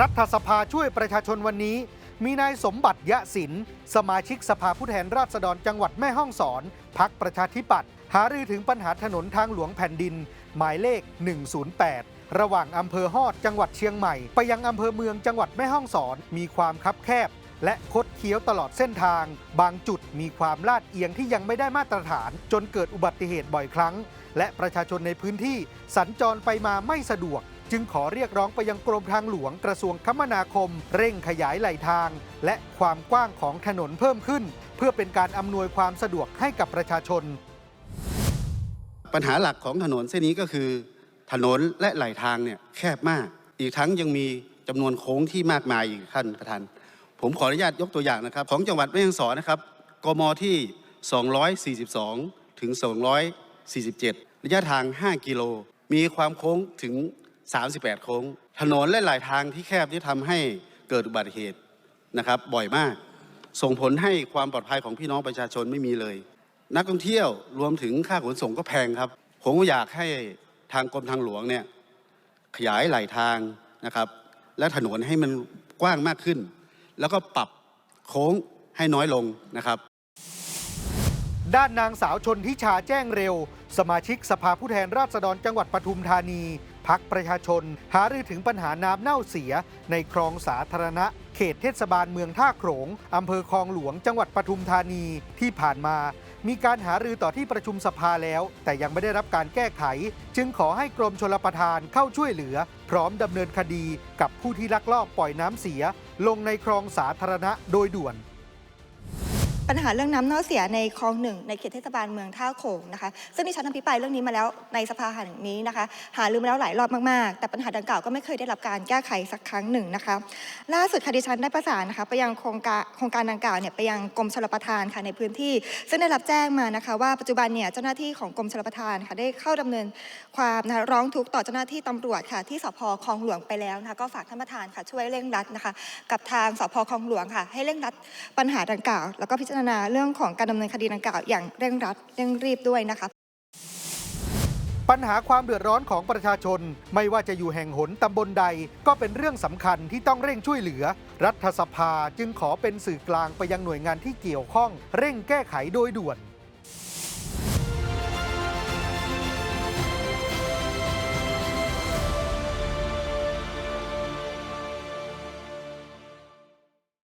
รัฐสภาช่วยประชาชนวันนี้ มีนายสมบัติยะสิน สมาชิกสภาผู้แทนราษฎรจังหวัดแม่ฮ่องสอน พักประชาธิปัตย์หารือถึงปัญหาถนนทางหลวงแผ่นดิน หมายเลข 108 ระหว่างอำเภอฮอดจังหวัดเชียงใหม่ ไปยังอำเภอเมืองจังหวัดแม่ฮ่องสอน มีความคับแคบ และคดเคี้ยวตลอดเส้นทาง บางจุดมีความลาดเอียงที่ยังไม่ได้มาตรฐาน จนเกิดอุบัติเหตุบ่อยครั้ง และประชาชนในพื้นที่สัญจรไปมาไม่สะดวก จึงขอเรียกร้องไปยังกรมทางหลวงกระทรวงคมนาคม เร่งขยายไหลทาง และความกว้างของถนนเพิ่มขึ้น เพื่อเป็นการอำนวยความสะดวกให้กับประชาชน ปัญหาหลักของถนนเส้นนี้ก็คือ ถนนและไหลทางเนี่ยแคบมาก อีกทั้งยังมีจำนวนโค้งที่มากมายอีกท่านประธานผมขออนุญาตยกตัวอย่างนะครับ ของจังหวัดแม่ฮ่องสอนนะครับกมที่ 242 ถึง 247 ระยะทาง 5 กิโล มีความโค้งถึง 38 โค้ง ถนนและหลายทางที่แคบที่ทำให้เกิดอุบัติเหตุนะครับบ่อยมาก ส่งผลให้ความปลอดภัยของพี่น้องประชาชนไม่มีเลย นักท่องเที่ยวรวมถึงค่าขนส่งก็แพงครับ ผมอยากให้ทางกรมทางหลวงเนี่ยขยายหลายทางนะครับ และถนนให้มันกว้างมากขึ้น แล้วก็ปรับโค้งให้น้อยลงนะครับ ด้านนางสาวชนทิชาแจ้งเร็ว สมาชิกสภาผู้แทนราษฎรจังหวัดปทุมธานี พักประชาชน หารือถึงปัญหาน้ำเน่าเสีย ในคลองสาธารณะ เขตเทศบาลเมืองท่าโขลงอำเภอคลองหลวงจังหวัดปทุมธานีที่ผ่านมา มีการหารือต่อที่ประชุมสภาแล้ว แต่ยังไม่ได้รับการแก้ไข จึงขอให้กรมชลประทานเข้าช่วยเหลือ พร้อมดำเนินคดีกับผู้ที่ลักลอบปล่อยน้ำเสีย ลงในคลองสาธารณะโดยด่วน ปัญหาเรื่องน้ำเน่าเสียในคลองหนึ่งในเขตเทศบาลเมืองท่าโขงนะคะซึ่งดิฉันอภิปรายเรื่องนี้มาแล้วในสภาแห่งนี้นะคะหาลือมาแล้วหลายรอบมากๆ แต่ปัญหาดังกล่าวก็ไม่เคยได้รับการแก้ไขสักครั้งหนึ่งนะคะล่าสุดค่ะดิฉันได้ประสานนะคะไปยังโครงการโครงการดังกล่าวเนี่ยไปยังกรมชลประทานค่ะในพื้นที่ ซึ่งได้รับแจ้งมานะคะ ว่าปัจจุบันเนี่ยเจ้าหน้าที่ของกรมชลประทานค่ะได้เข้าดำเนินความนะคะร้องทุกข์ต่อเจ้าหน้าที่ตำรวจค่ะที่สพคลองหลวงไปแล้วนะคะก็ฝากท่านประธานค่ะช่วยเร่งรัดนะคะกับทางสพคลองหลวงค่ะให้เร่งรัดปัญหาดังกล่าวแล้วก็พิจารณาเรื่องของการดำเนินคดีดังกล่าวอย่างเร่งรัดเร่งรีบด้วยนะคะปัญหาความเดือดร้อนของประชาชน ไม่ว่าจะอยู่แห่งหนตำบลใด ก็เป็นเรื่องสำคัญที่ต้องเร่งช่วยเหลือ รัฐสภาจึงขอเป็นสื่อกลางไปยังหน่วยงานที่เกี่ยวข้อง เร่งแก้ไขโดยด่วน